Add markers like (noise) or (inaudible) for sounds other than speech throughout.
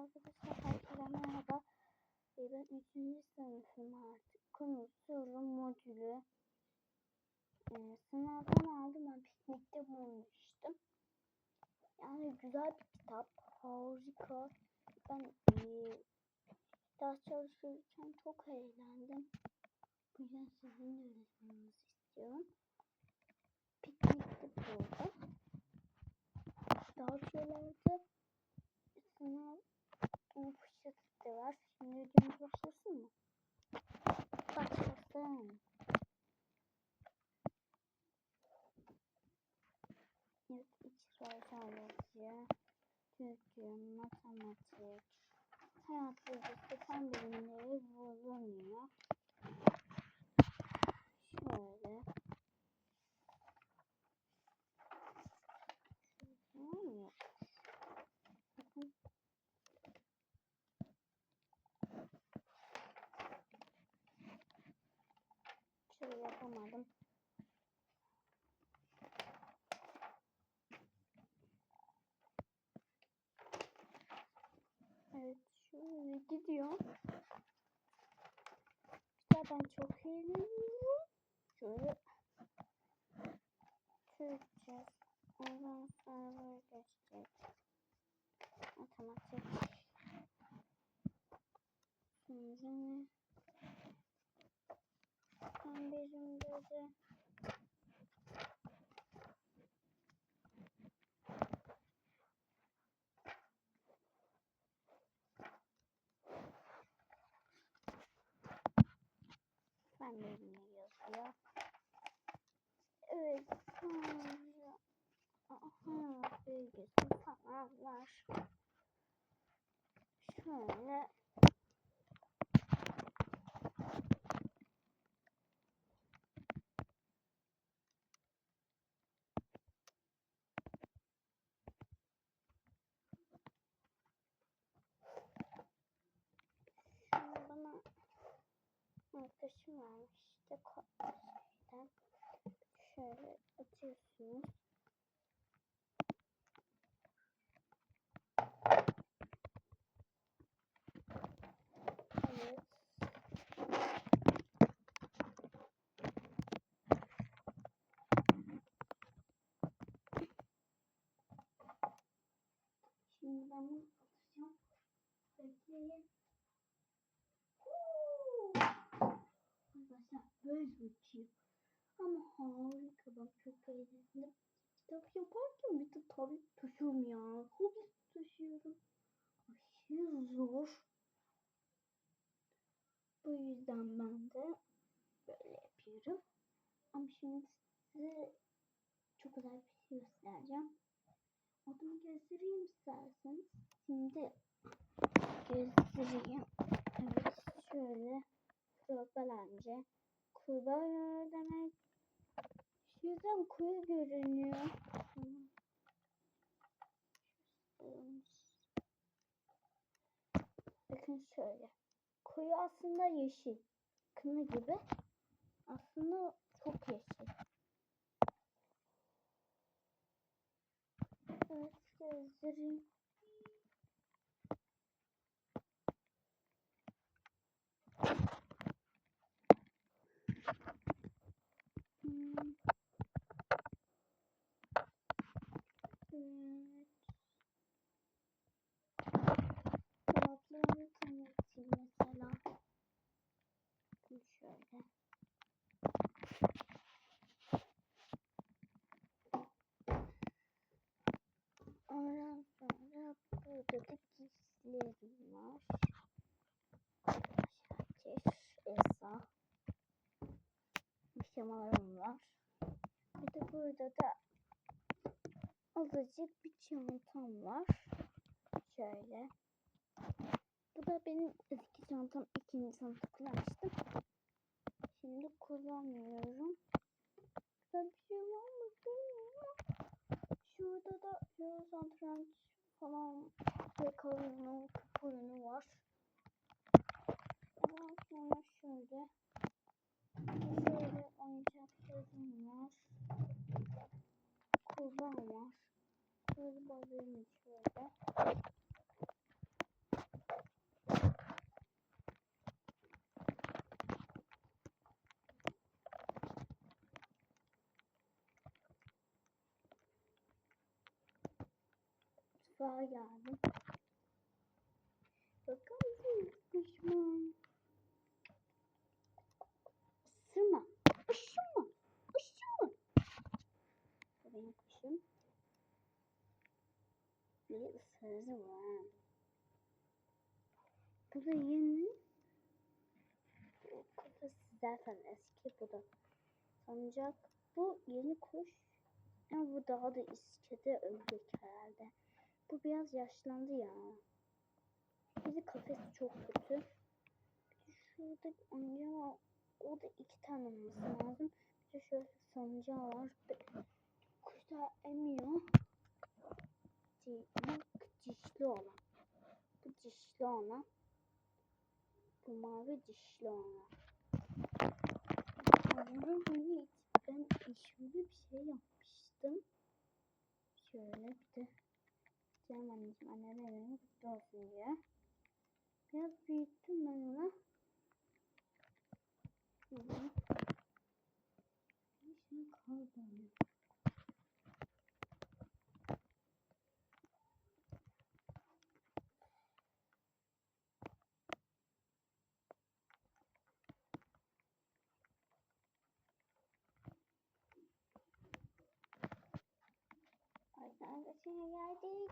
arkadaşlar herkese merhaba. Ee, ben 3. sınıfım artık. Konuşuyorum modülü. Ee, sınavdan aldım ben piknikte bulmuştum. Yani güzel bir kitap. Harika. Ben e, ders çalışırken çok eğlendim. Bu yüzden sizin de öğretmeninizi istiyorum. Piknikte buldum. Daha şeylerde sınav fırsatı da var. Şimdi videomuz başlasın mı? Başlasın. Evet, İsrail Tarihçi, Türkçe, Matematik, Hayat Bilgisi, Fen Bilimleri bulunuyor. Şöyle. Şöyle. Bakın. Şöyle yapamadım. Evet şöyle gidiyor. Güzel ben çok eğleniyorum. Şöyle Türkçe. Ondan sonra geçecek. Matematik. Sonra ne? Ben birimde de ben birimde yazıyor. Evet sonra aha bilgisi falan var. Şöyle Şimdi bana arkadaşım vermişti kodlardan. Şöyle atıyorsunuz. Evet. Şimdi ben bunu atacağım. Bekleyin. Huu! Arkadaşlar böyle uçuyor. Ama harika bak çok eğlendim. Kitap yaparken bir de tabii taşıyorum ya. Hobi taşıyorum. Aşırı zor. Bu yüzden ben de böyle yapıyorum. Ama şimdi size çok güzel bir şey göstereceğim. Odamı göstereyim isterseniz. Şimdi göstereyim. Evet şöyle bence. Kurbağa demek. Şuradan kuyu görünüyor. Bakın şöyle. Kuyu aslında yeşil. Kına gibi. Aslında çok yeşil. Evet gözlerim. Hmm. Evet. Dolaplarını tanıtayım mesela. Bakın şöyle. Ondan sonra burada da giysilerim var. Şakir, Esa. Pijamalarım var. Bir de burada da azıcık bir çantam var. Şöyle. Bu da benim eski çantam. ikinci sınıfta kullanmıştım. Şimdi kullanmıyorum. Güzel bir şey var mı şurada da santranç falan PKK'nın kupa var. Ondan sonra şöyle. Şöyle oyuncaklarım var. Kurban var. Şöyle balığım şöyle. Var yani. Bir ısırdı var. Bu da yeni. Bu kafası zaten eski bu da. Sancak. Bu yeni kuş. Ama bu daha da iskede ölecek herhalde. Bu biraz yaşlandı ya. Bizi kafesi çok kötü. Bir de şurada bir var. O da iki tane lazım. Bir de şöyle sancağı var. Bir- Kuşlar emiyor. Bu dişli olan. Bu dişli olan. Bu mavi dişli olan. Yavrum hani ben şöyle bir şey yapmıştım. Şöyle bir de Canım anneciğim annelerin kutlu olsun diye. Biraz büyüttüm ben onu. Şöyle. Şimdi kaybolmuyor. Arkadaşlar geldik.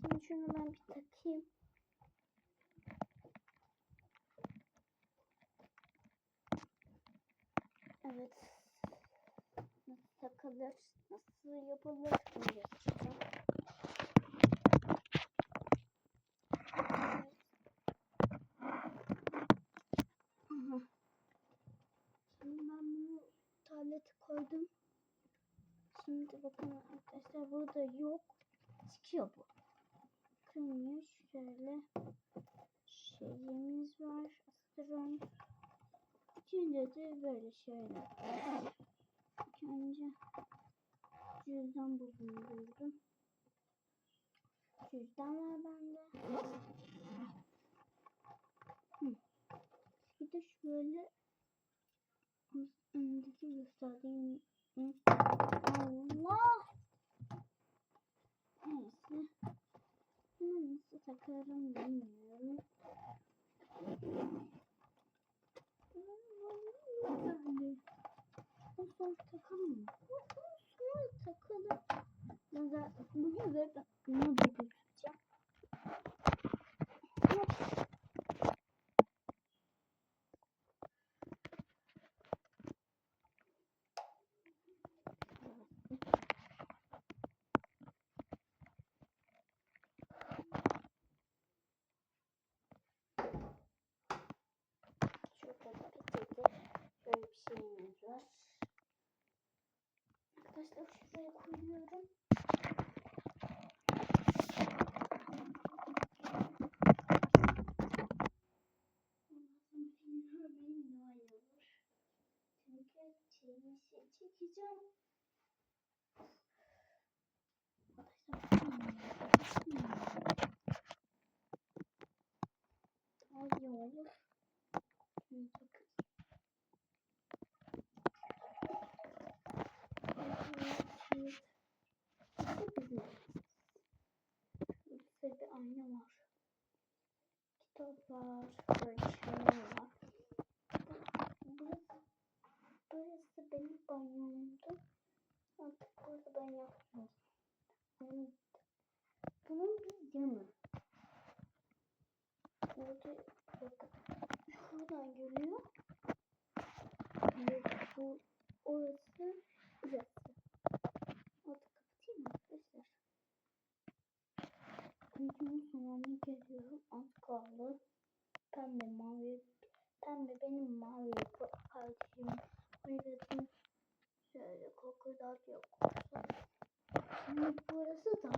Şimdi şunu ben bir takayım. Evet. Nasıl takılır, nasıl yapılır bunu tablete koydum. Şimdi bakın arkadaşlar burada yok. Çıkıyor bu. Kırmıyor. Şöyle şeyimiz var. Astron. İçinde de böyle şeyler var. Önce cüzdan bulundurdum. Cüzdan var bende. Hı. Bir de şöyle öndeki gösterdiğim Hı. Allah. Neyse. Bunu nasıl takarım bilmiyorum. Yani. O sonra takalım mı? O sonra takalım. Ben de bugün zaten bunu da götüreceğim. Şurada da peçete böyle bir şeyimiz var. Arkadaşlar şuraya koyuyorum. Ondan sonra benim daha iyi olur. Çünkü şeyini şey çekeceğim. Daha iyi olur. Şunu takın. Burada bir ayna var. Kitap var. Böyle şeyler var. Burası, burası benim banyomdu. Artık burada ben yapmıyorum. Bunun, bunun bir yanı. Burada bakın. Şuradan geliyor. Ve bu orası burası. Artık kapatayım mı arkadaşlar? Videonun sonuna geliyorum. Az kaldı. Pembe mavi. Pembe benim mavi bu kardeşim. Meyvedim. Şöyle kokular yok. Şimdi burası da.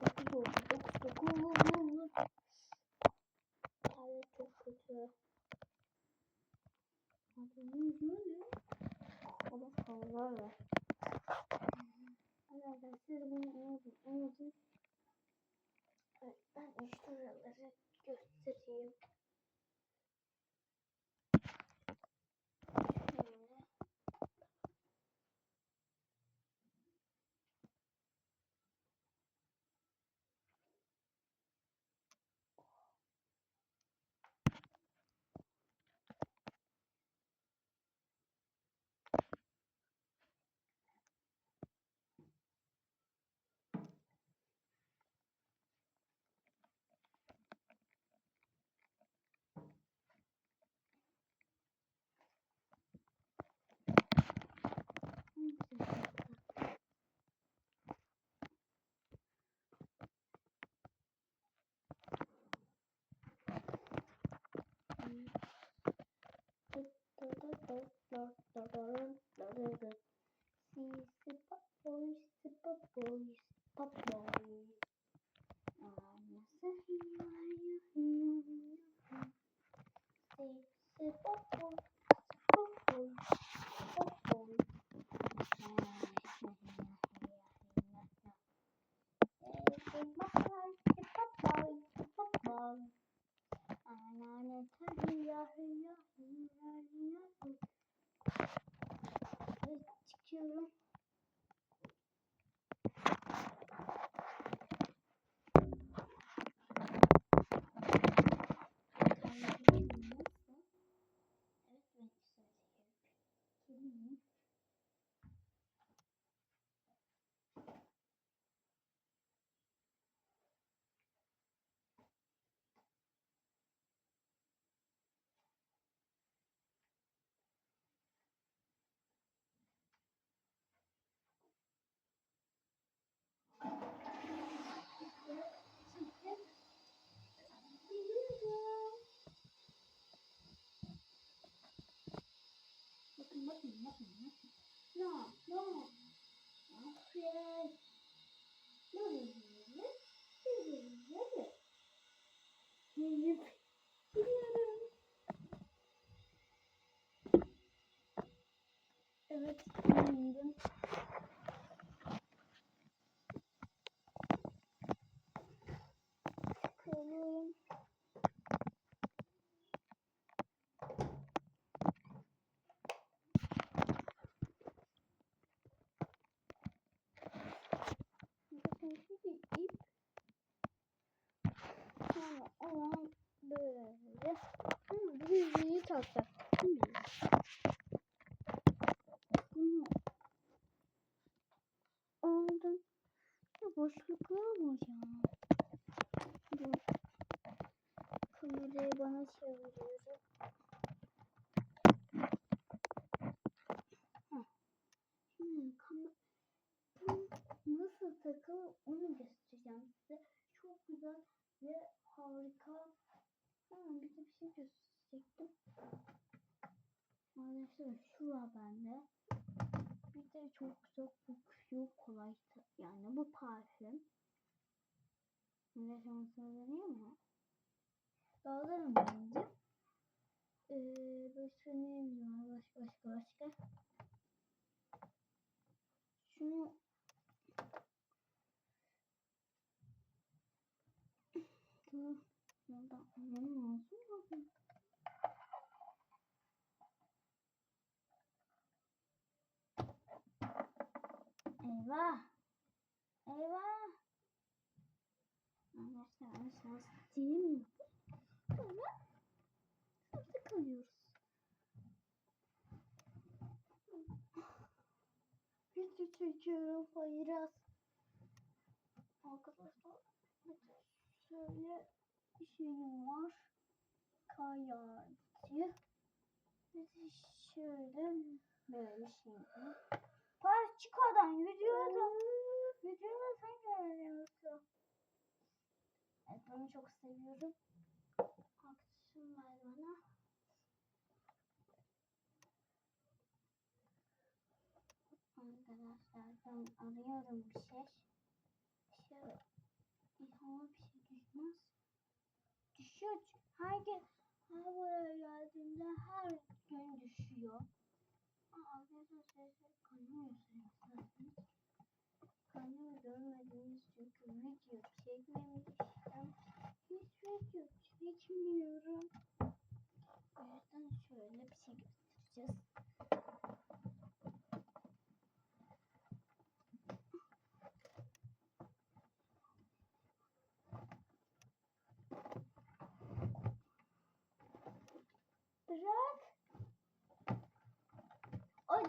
Dokuz oldu. Dokuz dokuz. Evet çok kötü. Ama konular var. Arkadaşlar siz bunu unutun. Unutun. Ben şuraları göstereyim. See, sip up, boys, sip up, boys, pop boys. No, no. Böyle. Böyle böyle. Yiyip gidiyorum. Evet, indim. Çıkalım. Bakın şimdi ip sonra olan böyle. Hı, bu yüzüğü takacak. Değil mi? Bunu aldım. Ya boşluklar mı ya? Dur. Kamerayı bana çeviriyorum. Heh. Şimdi kamera nasıl takılır onu göstereceğim size. Çok güzel ve harika. Ha, bir de bir şey gösterecektim. Maalesef şu var bende. Bir de çok güzel kokuyor kolay. ta- Yani bu parfüm. Ne şansını vereyim mi? Dağlarım bence. Ee, başka ne var? Başka başka başka. Şunu Dur. Buradan almam lazım. Eyvah. Eyvah. Arkadaşlar şans diyemiyorum. Sonra sınıfta kalıyoruz. Video çekiyorum Hayraz. Arkadaşlar şöyle bir var. De şöyle böyle şey. Parçikadan yürüyorum. Yürüyorum sen görüyorsun. Evet bunu çok seviyorum. Arkadaşım ver bana. Arkadaşlar ben arıyorum bir şey. Şöyle İnşallah bir şey düşmez. Düşüyor. Her gün her buraya geldiğimde her gün düşüyor. Aa, arkadaşlar sesi kanıyor isterseniz. Kanıyor görmediğiniz çünkü video çekmemiştim. Hiç video çekmiyorum. O yüzden şöyle bir şey göstereceğiz.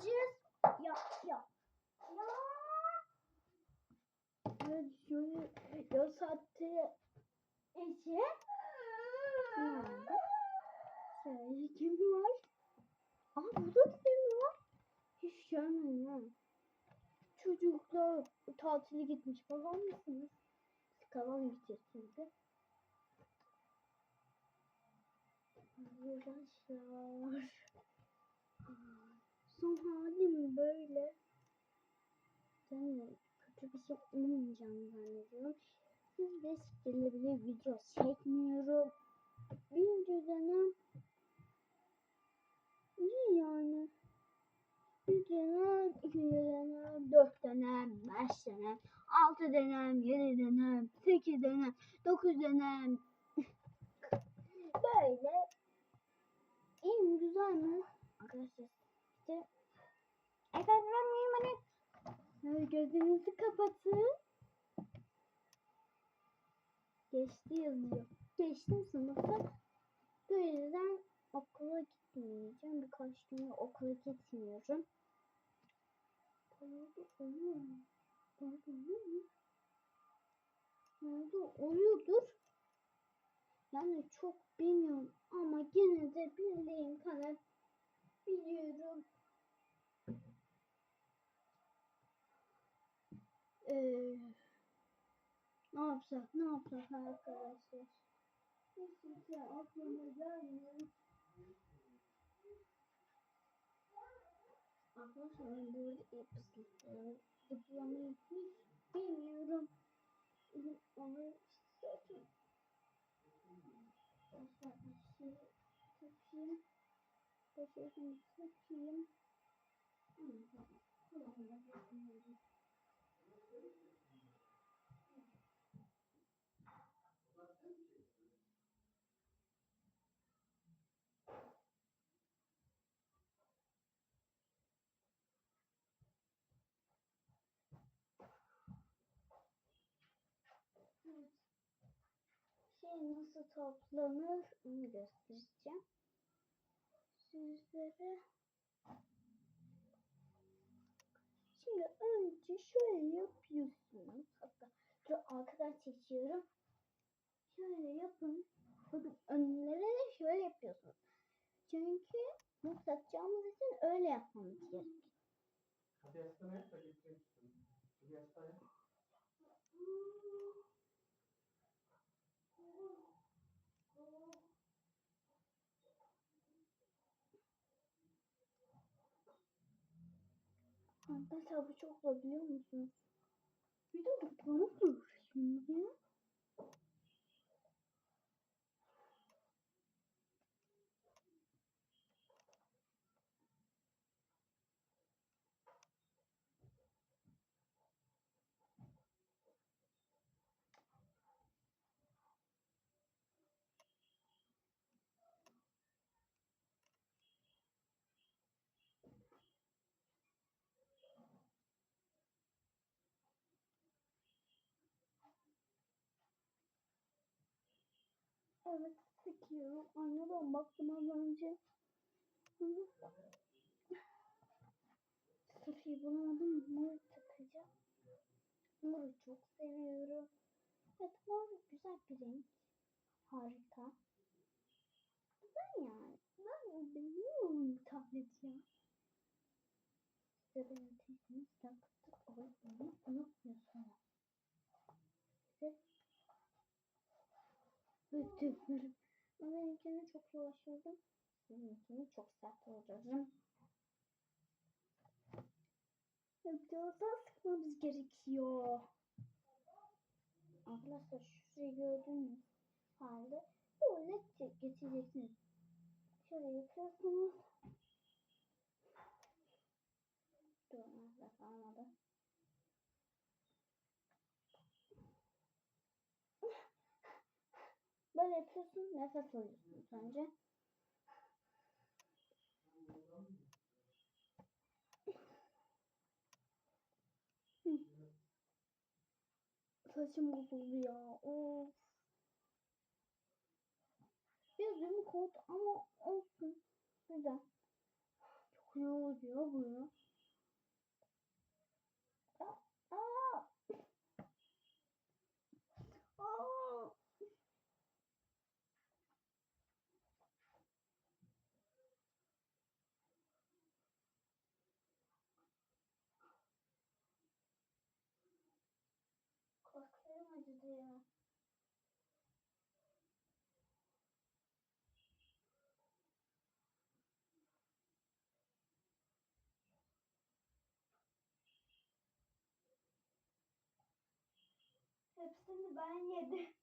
Acız. Ya ya. Ya. Evet şöyle video sattı. Ece. Şöyle kim var? Aa burada da kim var? Hiç görmedim ha. Çocuklar tatile gitmiş falan mısınız? Kalan gideceğiz şimdi. Arkadaşlar. Son halim böyle. Yani kötü bir şey olmayacağını zannediyorum. Siz de sikirilebilir video çekmiyorum. Bir dönem iyi yani. Bir dönem, iki dönem, dört dönem, beş dönem, altı dönem, yedi dönem, sekiz dönem, dokuz dönem. (laughs) Böyle iyi mi güzel mi? Arkadaşlar işte mıyım hani? Gözünüzü kapatın. Geçti yazıyor. Geçtim sınıfta. Bu yüzden okula gitmeyeceğim. Birkaç gün okula gitmiyorum. Mu? Oldu oluyor mu? Oldu oluyordur. Yani çok bilmiyorum ama gene de bildiğim kadar biliyorum. Ee, ne yapsak ne yapsak arkadaşlar? Hiçbir şey aklıma gelmiyor. Arkadaşlar ben burada e-pusuluklarını diplomayı hiç bilmiyorum. Onu zaten Başka bir şey takayım. Bakıyorum. Evet. Şey nasıl toplanır onu göstereceğim. Sizlere. Şimdi önce şöyle yapıyorsunuz. Hatta dur arkadan çekiyorum. Şöyle yapın. Bakın önlere de şöyle yapıyorsunuz. Çünkü bunu satacağımız için öyle yapmamız gerekiyor. Hadi yaslanaya da getireyim. Hadi yaslanaya. Arkadaşlar bu çok zor biliyor musunuz? Bir de toplamak zor şimdi Evet sıkıyorum. Aynadan baktım az önce. Sıfıyı bulamadım. Mor takacağım. Moru çok seviyorum. Evet mor güzel bir renk. Harika. Güzel yani. Ben beğeniyorum bu tablet ya. Size belirtirseniz taktık olmayı unutmuyorsunuz. Ötüyorum. Ben benimkini çok uğraşıyordum. Sizinkini çok sert olacağım. Biraz daha sıkmamız gerekiyor. Arkadaşlar şurayı gördüğünüz halde böyle geçeceksiniz. Şöyle yapıyorsunuz. Dur kalmadı. Böyle yapıyorsun, nefes alıyorsun önce. Saçım bozuldu ya. Of. Biraz yumuk oldu ama olsun. Güzel. Çok iyi oluyor bu ya. Aa! Aa! nerede ya? Hepsini ben yedim.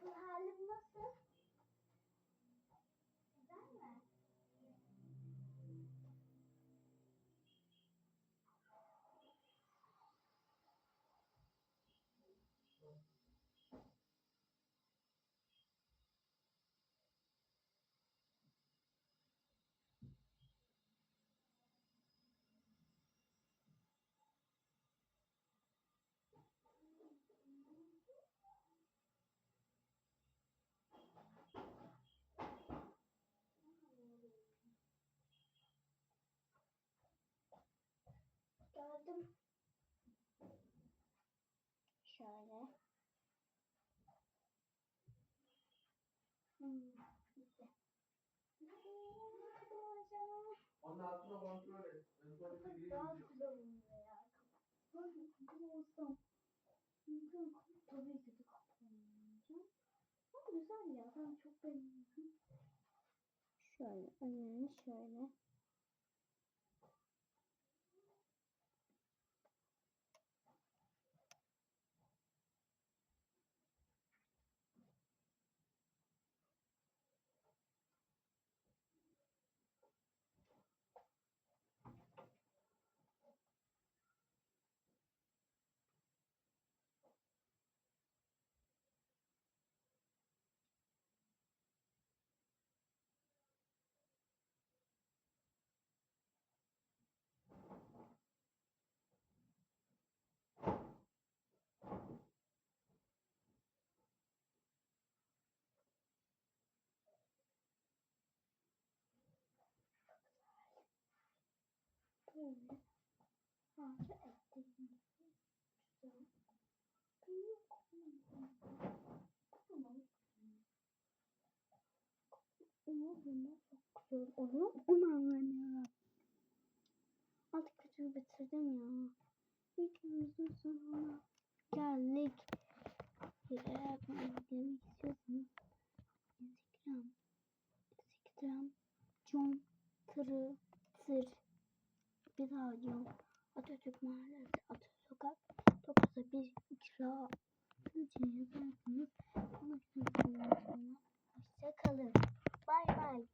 kapı halim nasıl? Geldim. Şöyle. Hmm. Onun altına kontrol et. Gireyim Daha güzel oluyor ya. Böyle kapı olsam. Mümkün tabii ki de kapı olmayacak. Ama güzel ya. Ben çok beğendim. Şöyle önünü şöyle. Böyle. Ağacı ekledim. Güzel. Artık kötüyü bitirdim ya. Videomuzun sonuna geldik. Eğer bunu izlemek istiyorsanız Instagram Instagram John Tırı Tır bir radyo Atatürk Mahallesi Atatürk Sokak. Topuza bir ikra Hoşçakalın. Bay bay.